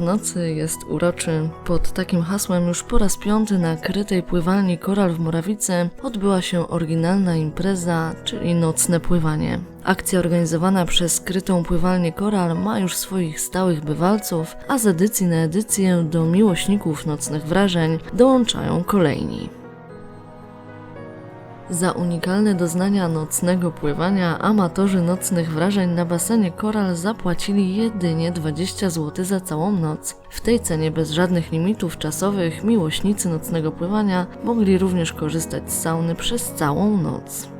nocy jest uroczy. Pod takim hasłem już po raz piąty na krytej pływalni Koral w Morawice odbyła się oryginalna impreza, czyli nocne pływanie. Akcja organizowana przez krytą pływalnię Koral ma już swoich stałych bywalców, a z edycji na edycję do miłośników nocnych wrażeń dołączają kolejni. Za unikalne doznania nocnego pływania amatorzy nocnych wrażeń na basenie Koral zapłacili jedynie 20 zł za całą noc. W tej cenie bez żadnych limitów czasowych miłośnicy nocnego pływania mogli również korzystać z sauny przez całą noc.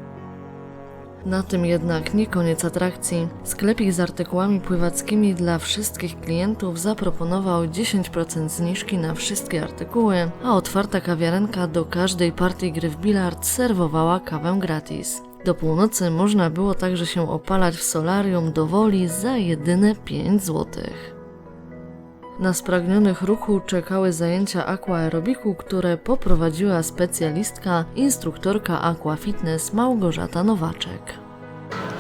Na tym jednak nie koniec atrakcji. Sklepik z artykułami pływackimi dla wszystkich klientów zaproponował 10% zniżki na wszystkie artykuły, a otwarta kawiarenka do każdej partii gry w bilard serwowała kawę gratis. Do północy można było także się opalać w solarium do woli za jedyne 5 złotych. Na spragnionych ruchu czekały zajęcia aquaerobiku, które poprowadziła specjalistka, instruktorka Aqua Fitness Małgorzata Nowaczek.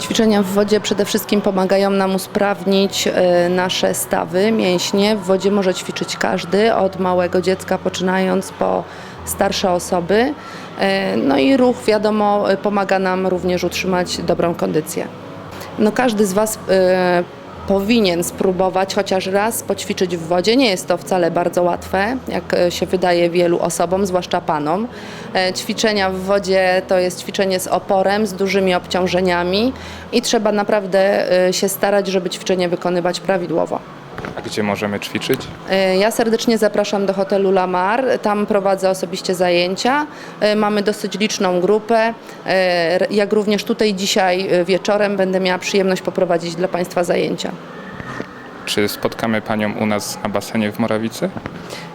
Ćwiczenia w wodzie przede wszystkim pomagają nam usprawnić e, nasze stawy, mięśnie. W wodzie może ćwiczyć każdy, od małego dziecka poczynając po starsze osoby. E, No i ruch, wiadomo, pomaga nam również utrzymać dobrą kondycję. No każdy z Was e, powinien spróbować chociaż raz poćwiczyć w wodzie. Nie jest to wcale bardzo łatwe, jak e, się wydaje wielu osobom, zwłaszcza panom. E, Ćwiczenia w wodzie to jest ćwiczenie z oporem, z dużymi obciążeniami i trzeba naprawdę e, się starać, żeby ćwiczenie wykonywać prawidłowo. A gdzie możemy ćwiczyć? E, Ja serdecznie zapraszam do hotelu Lamar. Tam prowadzę osobiście zajęcia. E, Mamy dosyć liczną grupę. E, Jak również tutaj dzisiaj wieczorem będę miała przyjemność poprowadzić dla Państwa zajęcia. Czy spotkamy Panią u nas na basenie w Morawicy?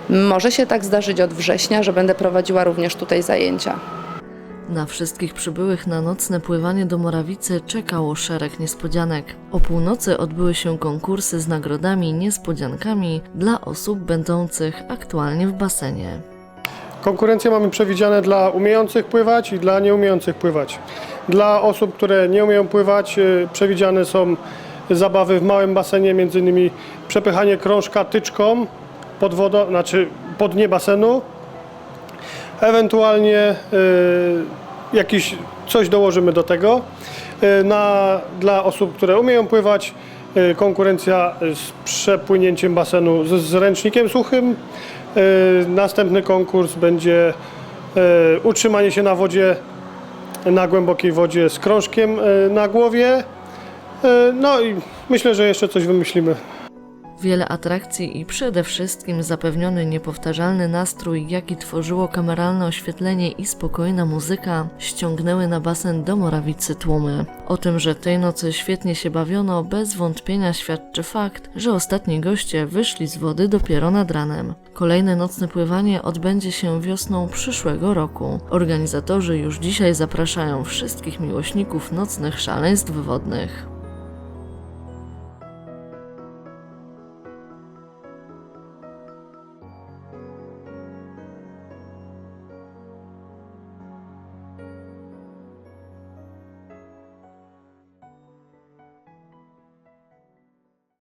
Może się tak zdarzyć od września, że będę prowadziła również tutaj zajęcia. Na wszystkich przybyłych na nocne pływanie do Morawicy czekało szereg niespodzianek. O północy odbyły się konkursy z nagrodami niespodziankami dla osób będących aktualnie w basenie. Konkurencje mamy przewidziane dla umiejących pływać i dla nieumiejących pływać. Dla osób, które nie umieją pływać, y, przewidziane są zabawy w małym basenie, między innymi przepychanie krążka tyczką pod wodą, znaczy pod dnie basenu. Ewentualnie y, jakiś coś dołożymy do tego. Y, na, dla osób, które umieją pływać, y, konkurencja z przepłynięciem basenu z, z ręcznikiem suchym. Następny konkurs będzie utrzymanie się na wodzie, na głębokiej wodzie z krążkiem na głowie. No i myślę, że jeszcze coś wymyślimy. Wiele atrakcji i przede wszystkim zapewniony niepowtarzalny nastrój, jaki tworzyło kameralne oświetlenie i spokojna muzyka, ściągnęły na basen do Morawicy tłumy. O tym, że tej nocy świetnie się bawiono, bez wątpienia świadczy fakt, że ostatni goście wyszli z wody dopiero nad ranem. Kolejne nocne pływanie odbędzie się wiosną przyszłego roku. Organizatorzy już dzisiaj zapraszają wszystkich miłośników nocnych szaleństw wodnych.